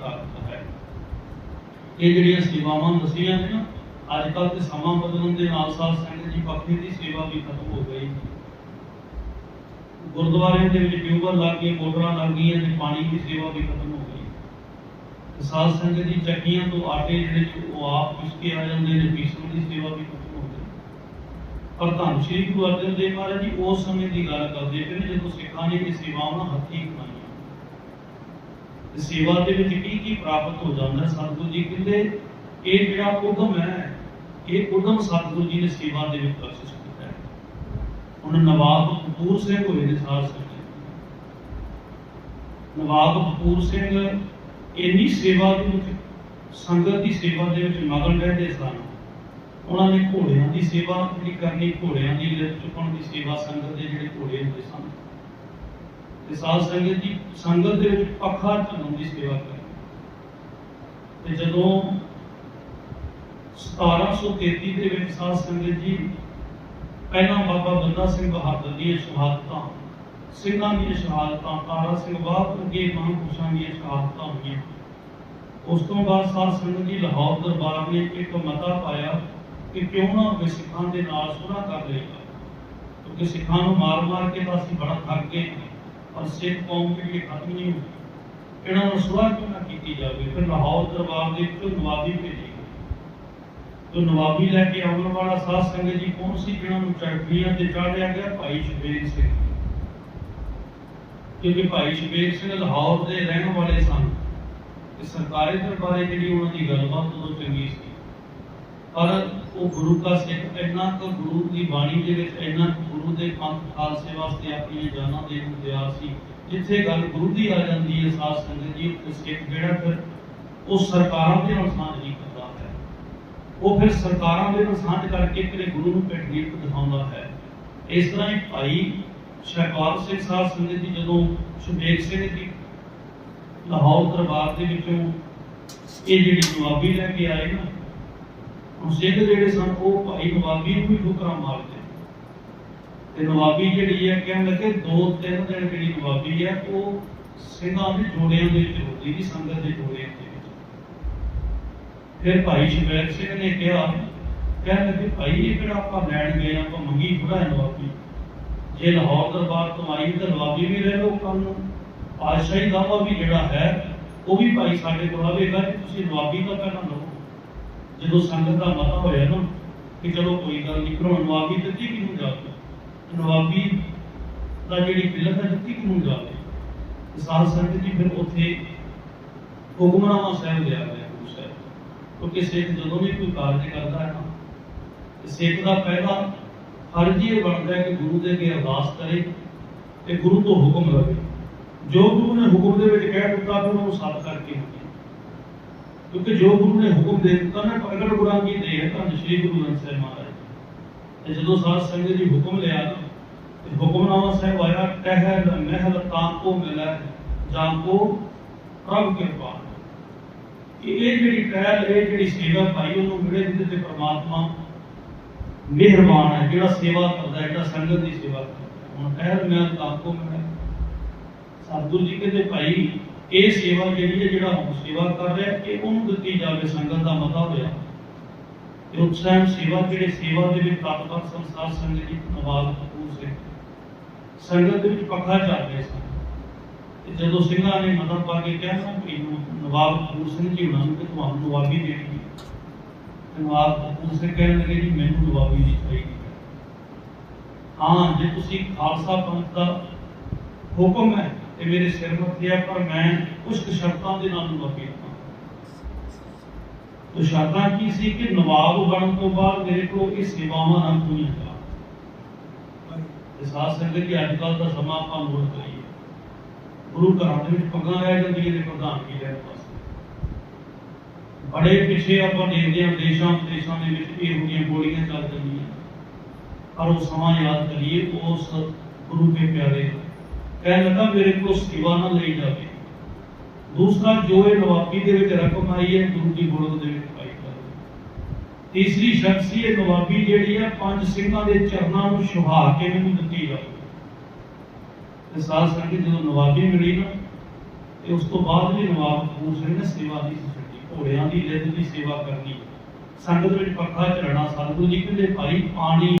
ਤਾਕਤ ਹੈ ਇਹ ਜਿਹੜੀਆਂ ਸੇਵਾਵਾਂ ਦਸੀਆਂ ਨੇ ਨਾ, ਅੱਜ ਕੱਲ੍ਹ ਤੇ ਸਮਾਂ ਬਦਲਣ ਦੇ ਨਾਲ ਸਾਲ ਸੰਗਤ ਜੀ ਪੱਖੇ ਦੀ ਸੇਵਾ ਵੀ ਖਤਮ ਹੋ ਗਈ। ਗੁਰਦੁਆਰਿਆਂ ਦੇ ਵਿੱਚ ਟਿਊਬਰ ਲੱਗ ਗਏ ਮੋਟਰਾਂ ਲੱਗ ਗਈਆਂ ਤੇ ਪਾਣੀ ਦੀ ਸੇਵਾ ਵੀ ਖਤਮ ਹੋ ਗਈ। ਸਾਧ ਸੰਗਤ ਦੀ ਚੱਕੀਆਂ ਤੋਂ ਆਟੇ ਜਿਹੜੇ ਉਹ ਆਪ ਪਿਸ ਕੇ ਆ ਜਾਂਦੇ ਨੇ, ਪੀਸਣ ਦੀ ਸੇਵਾ ਵੀ ਖਤਮ ਹੋ ਗਈ ਪਰ ਧੰਨ ਸ਼੍ਰੀ ਗੁਰੂ ਅਰਜਨ ਦੇਵ ਮਹਾਰਾਜ ਜੀ ਉਸ ਸਮੇਂ ਦੀ ਗੱਲ ਕਰਦੇ ਪਏ ਜਦੋਂ ਸਿੱਖਾਂ ਨੇ ਇਹ ਸੇਵਾਵਾਂ ਹੱਥੀਂ ਕਮਾਈਆਂ ਸੇਵਾ ਦੇ ਵਿੱਚ ਕੀ ਕੀ ਪ੍ਰਾਪਤ ਹੋ ਜਾਂਦਾ ਸਤਿਗੁਰੂ ਜੀ? ਕਹਿੰਦੇ ਇਹ ਜਿਹੜਾ ਉਦਮ ਹੈ, ਇਹ ਉਦਮ ਸਤਿਗੁਰੂ ਜੀ ਨੇ ਸੇਵਾ ਦੇ ਵਿੱਚ ਬਖਸ਼ਿਸ਼ ਕੀਤਾ ਹੈ। ਹੁਣ ਨਵਾਬ ਕਪੂਰ ਸਿੰਘ ਹੋਏ ਨੇ ਸਾਧ ਸੰਗਤ। ਨਵਾਬ ਕਪੂਰ ਸਿੰਘ ਇੰਨੀ ਸੇਵਾ ਦੇ ਵਿੱਚ, ਸੰਗਤ ਦੀ ਸੇਵਾ ਦੇ ਵਿੱਚ ਮਗਨ ਰਹਿੰਦੇ ਸਨ। ਉਹਨਾਂ ਨੇ ਘੋੜਿਆਂ ਦੀ ਸੇਵਾ ਜਿਹੜੀ ਕਰਨੀ, ਘੋੜਿਆਂ ਦੀ ਚੁੱਕਣ ਦੀ ਸੇਵਾ ਸੰਗਤ ਦੇ ਜਿਹੜੇ ਘੋੜੇ ਹੁੰਦੇ ਸਨ। ਤੇ ਸਾਧ ਸੰਗਤ ਦੀ ਸੰਗਤ ਦੇ ਵਿੱਚ ਪੱਖਾ ਢਾਉਣ ਦੀ ਸੇਵਾ ਕਰਨੀ ਤੇ ਜਦੋਂ 1733 ਦੇ ਵਿੱਚ ਸਾਧ ਸੰਗਤ ਜੀ, ਪਹਿਲਾਂ ਬਾਬਾ ਬੰਦਾ ਸਿੰਘ ਬਹਾਦਰ ਦੀਆਂ ਸ਼ਹਾਦਤਾਂ, ਸਿੰਘਾਂ ਦੀਆਂ ਸ਼ਹਾਦਤਾਂ, ਤਾਰਾ ਸਿੰਘ ਬਾਪ ਵਰਗੇ ਮਹਾਂਪੁਰਸ਼ਾਂ ਦੀਆਂ ਸ਼ਹਾਦਤਾਂ ਹੋਈਆਂ। ਉਸ ਤੋਂ ਬਾਅਦ ਸਾਧ ਸੰਗਤ ਜੀ ਲਾਹੌਰ ਦਰਬਾਰ ਨੇ ਇੱਕ ਮਤਾ ਪਾਇਆ ਕਿ ਕਿਉਂ ਨਾ ਹੋਵੇ ਸਿੱਖਾਂ ਦੇ ਨਾਲ ਸੁਣਾ ਕਰ ਲਏਗਾ ਕਿਉਂਕਿ ਸਿੱਖਾਂ ਨੂੰ ਮਾਰ ਮਾਰ ਕੇ ਤਾਂ ਅਸੀਂ ਬੜਾ ਥੱਕ ਗਏ। ਔਰ ਸਿੱਖ ਕੌਮ ਜਿਹੜੀ ਖਤਮ ਨਹੀਂ ਹੋਈ ਇਹਨਾਂ ਨੂੰ ਸੁਣਾ ਕਿਉਂ ਨਾ ਕੀਤੀ ਜਾਵੇ? ਫਿਰ ਲਾਹੌਰ ਦਰਬਾਰ ਦੇ ਵਿੱਚੋਂ ਨਵਾਬੀ ਭੇਜੀ ਤੋ ਨਵਾਬੀ ਲੈ ਕੇ ਆਉਣ ਵਾਲਾ ਸਾਧ ਸੰਗਤ ਜੀ ਕੌਣ ਸੀ ਜਿਹਨਾਂ ਨੂੰ ਚੜ੍ਹਦੀਆਂ ਤੇ ਚਾੜਿਆ ਗਿਆ? ਭਾਈ ਸ਼ਬੀਰ ਸਿੰਘ। ਕਿਉਂਕਿ ਭਾਈ ਸ਼ਬੀਰ ਸਿੰਘ ਲਾਹੌਰ ਦੇ ਰਹਿਣ ਵਾਲੇ ਸਨ। ਤੇ ਸਰਕਾਰੀ ਦਰਬਾਰੇ ਜਿਹੜੀ ਉਹਨਾਂ ਦੀ ਗੱਲਬਾਤ ਉਦੋਂ ਚੰਗੀ ਸੀ। ਪਰ ਉਹ ਗੁਰੂ ਦਾ ਸਿੱਖ ਇੰਨਾ ਕੁ ਗੁਰੂ ਦੀ ਬਾਣੀ ਦੇ ਵਿੱਚ ਇੰਨਾ ਗੁਰੂ ਦੇ ਪੰਥ ਖਾਲਸੇ ਵਾਸਤੇ ਆਪਣੀਆਂ ਜਾਨਾਂ ਦੇਣ ਨੂੰ ਤਿਆਰ ਸੀ, ਜਿੱਥੇ ਗੱਲ ਗੁਰੂ ਦੀ ਆ ਜਾਂਦੀ ਹੈ, ਸਾਧ ਸੰਗਤ ਜੀ ਉਹ ਸਿੱਖ ਜਿਹੜਾ ਫਿਰ ਉਹ ਸਰਕਾਰਾਂ ਦੇ ਨਾਲ ਸਾਂਝ ਨਹੀਂ ਕਰਦਾ ਹੈ। ਉਹ ਫਿਰ ਸਰਕਾਰਾਂ ਦੇ ਨਾਲ ਸਾਂਝ ਕਰਕੇ ਕਿਤੇ ਗੁਰੂ ਨੂੰ ਪਿੱਠ ਨਹੀਂ ਦਿਖਾਉਂਦਾ ਹੈ। ਇਸ ਤਰ੍ਹਾਂ ਹੀ ਭਾਈ ਸ਼ਹਿਬਾਜ਼ ਸਿੰਘ ਸਾਧ ਸੰਗਤ ਜੀ ਜਦੋਂ ਸੁਬੇਗ ਸਿੰਘ ਜੀ ਲਾਹੌਰ ਦਰਬਾਰ ਦੇ ਵਿੱਚੋਂ ਇਹ ਜਿਹੜੀ ਨਵਾਬੀ ਲੈ ਕੇ ਆਏ ਨਾ ਹੁਣ ਸਿੱਖ ਜਿਹੜੇ ਸਨ, ਉਹ ਭਾਈ ਨਵਾਬੀ ਨੂੰ ਵੀ ਠੁਕਰਾਂ ਮਾਰਦੇ ਤੇ ਨਵਾਬੀ ਜਿਹੜੀ ਹੈ, ਕਹਿਣ ਲੱਗੇ ਦੋ ਤਿੰਨ ਦਿਨ ਜਿਹੜੀ ਨਵਾਬੀ ਹੈ, ਉਹ ਸਿੰਘਾਂ ਦੇ ਜੋੜਿਆਂ ਦੇ ਵਿੱਚ ਹੁੰਦੀ ਸੀ, ਸੰਗਤ ਦੇ ਜੋੜਿਆਂ ਦੇ ਵਿੱਚ। ਫਿਰ ਭਾਈ ਸ਼ਬੈਰ ਸਿੰਘ ਨੇ ਕਿਹਾ, ਕਹਿਣ ਲੱਗੇ, ਭਾਈ, ਇਹ ਕਿਹੜਾ ਆਪਾਂ ਲੈਣ ਗਏ ਆਪਾਂ ਮੰਗੀ ਥੋੜਾ ਨਵਾਬੀ। ਜੇ ਲਾਹੌਰ ਦਰਬਾਰ ਤੋਂ ਆਈ ਤਾਂ ਨਵਾਬੀ ਵੀ ਰਹਿ ਲੋ ਨੂੰ। ਪਾਤਸ਼ਾਹੀ ਦਾਵਾ ਵੀ ਜਿਹੜਾ ਹੈ, ਉਹ ਵੀ ਭਾਈ ਸਾਡੇ ਕੋਲ ਆਵੇਗਾ ਕਿ ਤੁਸੀਂ ਨਵਾਬੀ ਦਾ ਪਹਿਲਾਂ ਲਓ। ਜਦੋਂ ਸੰਗਤ ਦਾ ਮਤਾ ਹੋਇਆ ਨਾ, ਕਿ ਚਲੋ ਕੋਈ ਗੱਲ ਨਹੀਂ ਕਰੋ ਨਵਾਬੀ ਦਿੱਤੀ ਕਿਹਨੂੰ ਜਾਵੇ ਨਵਾਬੀ ਦਾ ਜਿਹੜੀ ਬਿਲਕ ਹੈ, ਦਿੱਤੀ ਕਿਹਨੂੰ ਜਾਵੇ ਤੇ ਸਾਧ ਸੰਗਤ ਜੀ ਫਿਰ ਉੱਥੇ ਹੁਕਮਨਾਮਾ ਸਾਹਿਬ ਲਿਆ ਗਿਆ ਗੁਰੂ ਸਾਹਿਬ। ਕਿਉਂਕਿ ਸਿੱਖ ਜਦੋਂ ਵੀ ਕੋਈ ਕਾਰਜ ਕਰਦਾ ਹੈ ਨਾ, ਤੇ ਸਿੱਖ ਦਾ ਪਹਿਲਾ ਫਰਜ਼ ਇਹ ਬਣਦਾ ਹੈ ਕਿ ਗੁਰੂ ਦੇ ਅੱਗੇ ਅਰਦਾਸ ਕਰੇ ਤੇ ਗੁਰੂ ਤੋਂ ਹੁਕਮ ਲਵੇ। ਜੋ ਗੁਰੂ ਨੇ ਹੁਕਮ ਦੇ ਵਿੱਚ ਕਹਿ ਦਿੱਤਾ, ਫਿਰ ਉਹਨੂੰ ਸੱਤ ਕਰਕੇ ਹੁੰਦੀ ਕਿਉਂਕਿ ਜੋ ਗੁਰੂ ਨੇ ਹੁਕਮ ਦੇ ਦਿੱਤਾ ਨਾ, ਪ੍ਰਗਟ ਗੁਰਾਂ ਕੀ ਦੇ ਤਾਂ ਸ਼੍ਰੀ ਗੁਰੂ ਗ੍ਰੰਥ ਸਾਹਿਬ ਮਹਾਰਾਜ ਤੇ ਜਦੋਂ ਸਾਧ ਸੰਗਤ ਜੀ ਹੁਕਮ ਲਿਆ ਤੇ ਹੁਕਮਨਾਮਾ ਸਾਹਿਬ ਆਇਆ ਟਹਿਲ ਮਹਿਲ ਤਾਂ ਕੋ ਮਿਲੈ ਜਾਂ ਕੋ ਪ੍ਰਭ ਕਿਰਪਾ। ਇਹ ਜਿਹੜੀ ਟਹਿਲ, ਇਹ ਜਿਹੜੀ ਸੇਵਾ ਭਾਈ ਉਹਨੂੰ ਮਿਲੇ ਜਿਹਦੇ ਤੇ ਪ੍ਰਮਾਤਮਾ ਮਿਹਰਬਾਨ ਹੈ, ਜਿਹੜਾ ਸੇਵਾ ਕਰਦਾ ਜਿਹੜਾ ਸੰਗਤ ਦੀ ਸੇਵਾ ਕਰਦਾ ਹੁਣ ਟਹਿਲ ਮਹਿਲ ਤਾਂ ਕੋ ਮਿਲੈ। ਸਤਿਗੁਰੂ ਜੀ ਕਹਿੰਦੇ, ਭਾਈ ਇਹ ਸੇਵਾ ਜਿਹੜੀ ਹੈ, ਜਿਹੜਾ ਹੁਣ ਸੇਵਾ ਕਰ ਰਿਹਾ ਇਹ ਉਹਨੂੰ ਦਿੱਤੀ ਜਾਵੇ ਸੰਗਤ ਦਾ ਮਤਾ ਹੋਇਆ। ਤੇ ਉਸ ਟਾਈਮ ਸੇਵਾ, ਜਿਹੜੇ ਸੇਵਾ ਦੇ ਵਿੱਚ ਤਤਪਰ ਸੰਸਾਰ ਸੰਗਤ ਜੀ ਨਵਾਬ ਕਪੂਰ ਸਿੰਘ ਸੰਗਤ ਦੇ ਵਿੱਚ ਪੱਖਾ ਚੱਲ ਰਿਹਾ ਸੀ। ਤੇ ਜਦੋਂ ਸਿੰਘਾਂ ਨੇ ਮਦਦ ਪਾ ਕੇ ਕਿਹਾ ਨਾ ਕਿ ਨਵਾਬ ਕਪੂਰ ਸਿੰਘ ਜੀ ਉਹਨਾਂ ਨੂੰ ਕਿ ਤੁਹਾਨੂੰ ਨਵਾਬੀ ਦੇਣੀ ਤੇ ਨਵਾਬ ਕਪੂਰ ਸਿੰਘ ਕਹਿਣ ਲੱਗੇ, ਜੀ, ਮੈਨੂੰ ਨਵਾਬੀ ਨਹੀਂ ਚਾਹੀਦੀ। ਹਾਂ, ਜੇ ਤੁਸੀਂ ਖਾਲਸਾ ਪੰਥ ਦਾ ਹੁਕਮ ਹੈ ਇਹ ਮੇਰੇ ਸਿਰ ਮੱਥੇ ਹੈ ਪਰ ਮੈਂ ਕੁਝ ਕੁ ਸ਼ਰਤਾਂ ਦੇ ਨਾਲ ਨਵਾਬੀ ਹਾਂ ਤੋ ਸ਼ਰਤਾਂ ਕੀ ਸੀ ਕਿ ਨਵਾਬ ਬਣਨ ਤੋਂ ਬਾਅਦ ਮੇਰੇ ਕੋਲ ਇਹ ਸੇਵਾਵਾਂ ਨਾ ਹੋਈਆਂ ਜਾ ਤੇ ਸਾਧ ਸੰਗਤ ਜੀ ਅੱਜ ਕੱਲ੍ਹ ਦਾ ਸਮਾਂ ਆਪਾਂ ਨੋਟ ਕਰੀਏ ਗੁਰੂ ਘਰਾਂ ਦੇ ਵਿੱਚ ਪੱਗਾਂ ਰਹਿ ਜਾਂਦੀਆਂ ਨੇ ਪ੍ਰਧਾਨਗੀ ਲੈਣ ਵਾਸਤੇ ਬੜੇ ਪਿੱਛੇ ਆਪਾਂ ਦੇਖਦੇ ਹਾਂ ਦੇਸ਼ਾਂ ਵਿਦੇਸ਼ਾਂ ਦੇ ਵਿੱਚ ਇਹੋ ਜਿਹੀਆਂ ਗੋਲੀਆਂ ਚੱਲ ਜਾਂਦੀਆਂ ਪਰ ਉਹ ਸਮਾਂ ਯਾਦ ਕਰੀਏ ਉਸ ਗੁਰੂ ਕੇ ਪਿਆਰੇ ਦਾ। ਮੇਰੇ ਕੋਲ ਸੇਵਾ ਲਈ ਜਾਵੇ। ਦੂਸਰਾ, ਜੋ ਇਹ ਨਵਾਬੀ ਦੇ ਵਿੱਚ ਰਕਮ ਆਈ ਹੈ, ਗੁਰੂ ਦੀ ਗੋਲਕ ਦੇ ਵਿੱਚ ਪਾਈ ਜਾਵੇ। ਤੀਸਰੀ ਸ਼ਰਤ ਨਵਾਬੀ ਜਿਹੜੀ ਹੈ ਪੰਜ ਸਿੰਘਾਂ ਦੇ ਚਰਨਾਂ ਨੂੰ ਸੁਹਾ ਕੇ ਮੈਨੂੰ ਦਿੱਤੀ ਜਾਵੇ। ਤੇ ਸਾਧ ਸੰਗਤ ਜਦੋਂ ਨਵਾਬੀ ਮਿਲੀ ਨਾ, ਤੇ ਉਸ ਤੋਂ ਬਾਅਦ ਵੀ ਨਵਾਬ ਕਪੂਰ ਸਿੰਘ ਨੇ ਸੇਵਾ ਦੀ ਛੱਡੀ ਘੋੜਿਆਂ ਦੀ, ਲਿੱਦ ਦੀ ਸੇਵਾ ਕਰਨੀ। ਸੰਗਤ ਵਿੱਚ ਪੱਖਾ ਝਲਣਾ ਸਤਿਗੁਰੂ ਜੀ ਕਹਿੰਦੇ, ਭਾਈ, ਪਾਣੀ